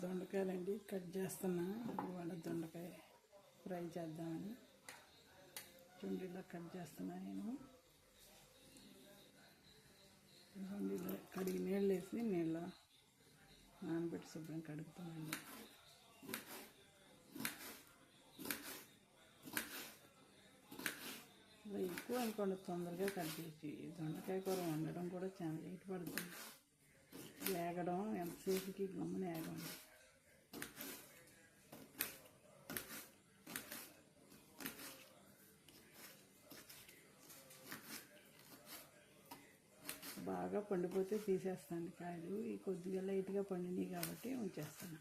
దొండకాయలండి cut చేస్తున్నా. ఇవాళ దొండకాయ ఫ్రై చేద్దామని. చుండీలో కట్ చేస్తున్నా నేను. చుండీలో కడిగి నీళ్ళు వేసి నీళ్ళ నానబెట్టి శుభ్రం కడుగుతామండి ఇలా ఎక్కువ అనుకోండి తొందరగా కట్ చేసి దొండకాయ కూర వండడం కూడా చాలా లేట్ పడుతుంది. వేగడం ఎంతసేపుకి గమ్మున వేగండి బాగా పండిపోతే తీసేస్తాను కాయలు. ఈ కొద్దిగా లైట్గా పండినాయి కాబట్టి ఉంచేస్తాను.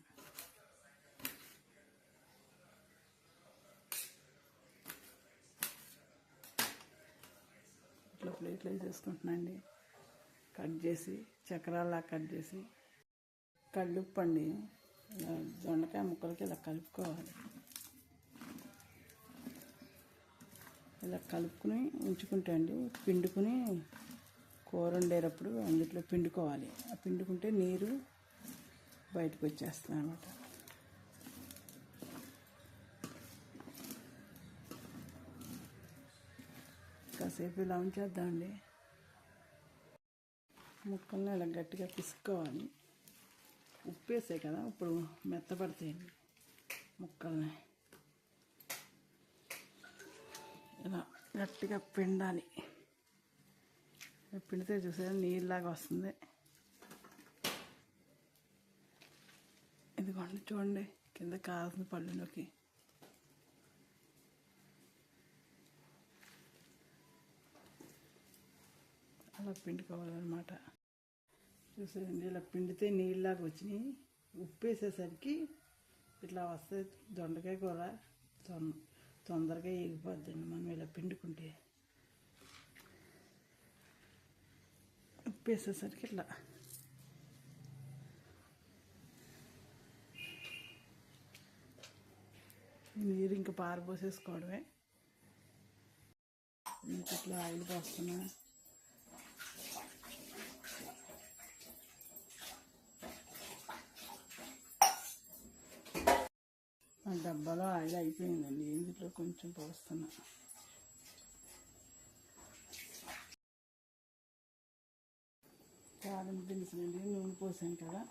ఇట్లా ప్లేట్లు వేసేసుకుంటున్నాండి కట్ చేసి చక్రాల్లా కట్ చేసి కళ్ళుప్పండి దొండకాయ ముక్కలకి ఇలా కలుపుకోవాలి. ఇలా కలుపుకుని ఉంచుకుంటే అండి. పిండుకుని కూర వండేటప్పుడు అందులో పిండుకోవాలి. ఆ పిండుకుంటే నీరు బయటకు వచ్చేస్తుంది అనమాట కాసేపు ఇలా ఉంచేద్దామండి. ముక్కల్ని ఇలా గట్టిగా పిసుకోవాలి. ఉప్పు వేసాయి కదా ఇప్పుడు మెత్తపడతాయండి ముక్కల్ని. ఇలా గట్టిగా పిండాలి. పిండితే చూసారా నీళ్ళలాగా వస్తుంది. ఇదిగోండి చూడండి కింద కారుతుంది పళ్ళులోకి. అలా పిండుకోవాలన్నమాట. చూసారండి ఇలా పిండితే నీళ్ళలాగా వచ్చినాయి. ఉప్పు వేసేసరికి ఇట్లా వస్తే దొండకాయ కూర. తొం- తొందరగా ఎగిపోద్దండి మనం ఇలా పిండుకుంటే. తిప్పేసేసరికి వేసేసరికి ఇట్లా నీరు ఇంకా పారబోసేసుకోవడమే. ఇంకా ఇట్లా ఆయిల్ పోస్తున్నా. ఆ డబ్బాలో ఆయిల్ అయిపోయిందండి. ఇందులో కొంచెం పోస్తున్నా. కారం దినుసులండి నూనె పోసాం కదా.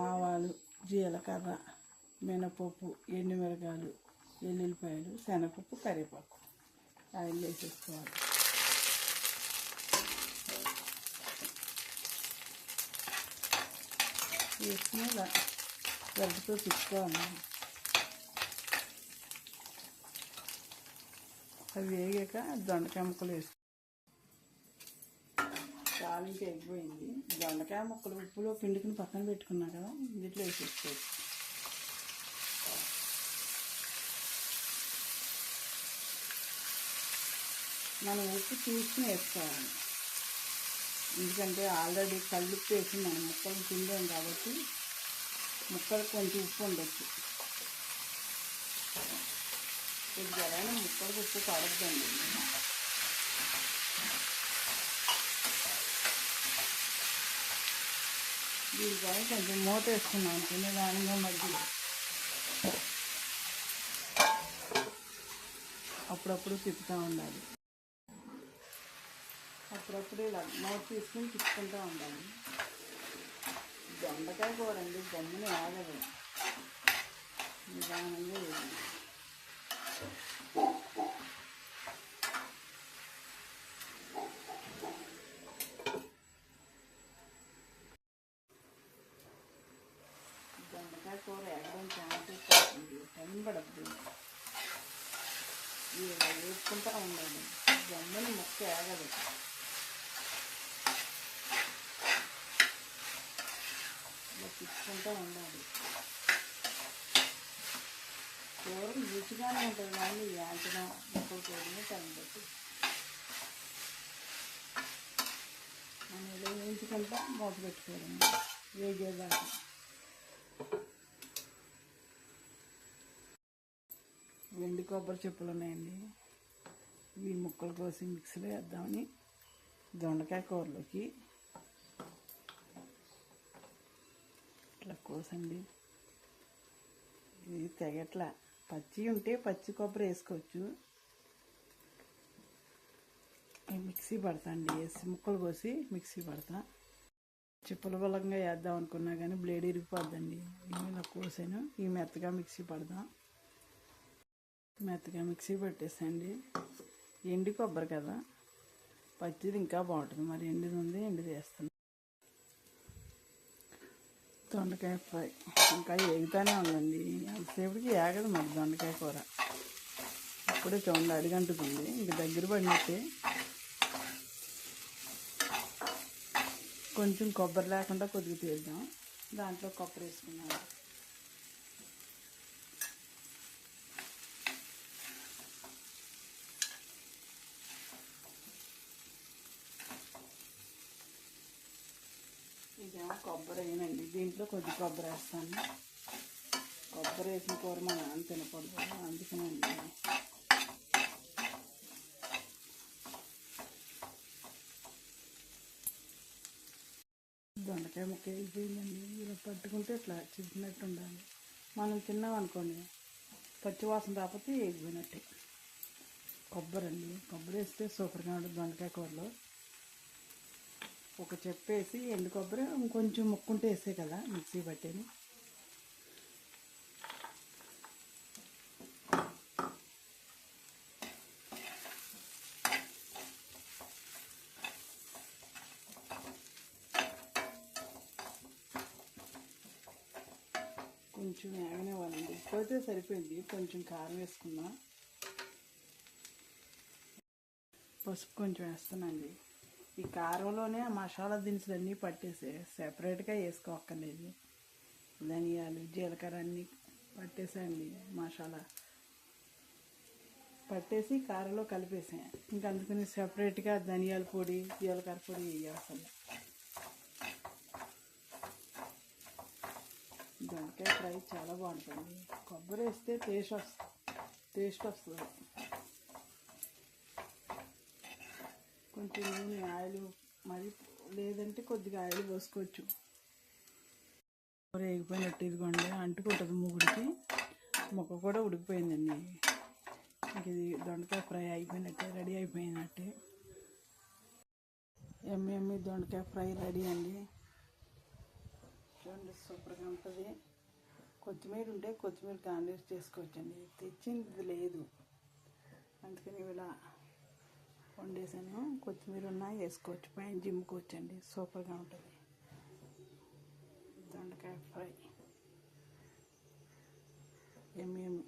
ఆవాలు జీలకర్ర మినపప్పు ఎండుమిరకాయలు ఎల్లుల్లిపాయలు శనగపప్పు కరివేపాకు. ఆయిల్ వేసేసుకోవాలి. వేసుకుని ఇలా గరిటతో తిప్పుకోవాలి అవి వేగాక దొండకాయ ముక్కలు వేసుకో తాలింపు అయిపోయింది దొండకాయ ముక్కలు ఉప్పులో పిండుకుని పక్కన పెట్టుకున్నా కదా ఇందులో వేసేసుకోవచ్చు. మనం ఉప్పు చూసుకుని వేసుకోవాలి. ఎందుకంటే ఆల్రెడీ కళ్ళుప్పు వేసి మనం ముక్కలు తిందాం కాబట్టి ముక్కలు కొంచెం ఉప్పు ఉండొచ్చు. కొద్దిగా ముక్కలకు ఉప్పు పడద్దండి దీనిపై కొంచెం మూత వేసుకున్నాను తినేదానిగా మధ్యలో అప్పుడప్పుడు తిప్పుతూ ఉండాలి. అప్పుడప్పుడు ఇలా మూత తీసుకుని తిప్పుకుంటూ ఉండాలి. దొండకాయ కూర అండి గమ్ముని ఆగదు. నిదానంగా వేయాలి. దొండకాయ కూర ఎగడం చాలా వినబడద్దు. ఇలా వేసుకుంటా ఉండాలి జమ్మని మొక్క ఆగదు ఇలా తిప్పుకుంటూ ఉండాలి. కూర రుచిగానే ఉంటుంది కానీ యాంచడం ముక్కలు కూరని టైం పట్టి మనం ఇలా వేయించుకుంటా మూత పెట్టుకోవడం వేగేదాకా. వెండి కొబ్బరి చెప్పులు ఉన్నాయండి. ఈ ముక్కలు కోసి మిక్సీలో వేద్దామని దొండకాయ కూరలోకి. ఇట్లా కోసండి. ఇది తెగట్లా. పచ్చి ఉంటే పచ్చి కొబ్బరి వేసుకోవచ్చు. మిక్సీ పడతా అండి. వేసి ముక్కలు కోసి మిక్సీ పడతా. చిప్పల బలంగా వేద్దాం అనుకున్నా కానీ బ్లేడ్ ఇరిగిపోద్దండి. ఇలా కోసాను. ఈ మెత్తగా మిక్సీ పడదాం. మెత్తగా మిక్సీ పెట్టేసండి ఎండి కొబ్బరి కదా. పచ్చిది ఇంకా బాగుంటుంది. మరి ఎండిది ఉంది ఎండిది వేస్తాను దొండకాయ ఫ్రై. ఇంకా ఎగుతానే ఉందండి. అంతసేపటికి ఏగదు మరి దొండకాయ కూర. ఇప్పుడే చూడండి అడిగంటుతుంది ఇంక దగ్గర పడినట్టే కొంచెం కొబ్బరి లేకుండా కొద్దిగా తీద్దాం. దాంట్లో కొబ్బరి వేసుకున్నాను. దీంట్లో కొద్ది కొబ్బరి వేస్తాను. కొబ్బరి వేసిన కూర మా నాన్న తినకూడదు అందుకనే దొండకాయ ముక్క అయిపోయిందండి ఇలా పట్టుకుంటే ఇట్లా చిన్నట్టు ఉండాలి. మనం తిన్నాం అనుకోండి పచ్చివాసన రాకపోతే ఎగిపోయినట్టే కొబ్బరి అండి కొబ్బరి వేస్తే సూపర్గా ఉంటుంది దొండకాయ కూరలో. ఒక చెప్పేసి ఎండు కొబ్బరి ఇంకొంచెం ముక్కుంటే వేసే కదా మిక్సీ పట్టేని కొంచెం వేగనివ్వాలండి పోతే సరిపోయింది. కొంచెం కారం వేసుకున్నా పసుపు కొంచెం వేస్తానండి ఈ కారంలోనే మసాలా దినుసులు అన్నీ పట్టేసే సెపరేట్గా వేసుకోక్కర్లేదు. ధనియాలు జీలకర్ర అన్నీ పట్టేసాయండి మసాలా. పట్టేసి కారంలో కలిపేసాం ఇంకా అందుకని సెపరేట్గా ధనియాల పొడి జీలకర్ర పొడి వేయాల్సింది దొండకాయ ఫ్రై చాలా బాగుంటుంది. కొబ్బరి వేస్తే టేస్ట్ వస్తుంది టేస్ట్ వస్తుంది. కొంచెం నూనె ఆయిల్ మరి లేదంటే కొద్దిగా ఆయిల్ పోసుకోవచ్చు. కూర వేగిపోయినట్టు ఇదిగోండి అంటుకుంటుంది ముగుడికి. ముక్క కూడా ఉడికిపోయిందండి. ఇంక ఇది దొండకాయ ఫ్రై అయిపోయినట్టే రెడీ అయిపోయినట్టే. ఎమ్మి ఎమ్మి దొండకాయ ఫ్రై రెడీ అండి. చూడండి సూపర్గా ఉంటుంది. కొత్తిమీర ఉంటే కొత్తిమీర గార్నిష్ చేసుకోవచ్చండి. తెచ్చింది లేదు. అందుకని ఇలా వండేసాను కొత్తిమీర ఉన్నా వేసుకోవచ్చు. పైన జిమ్ముకోవచ్చండి సూపర్గా ఉంటుంది. దొండకాయ ఫ్రై. ఎమ్మి ఎమ్మి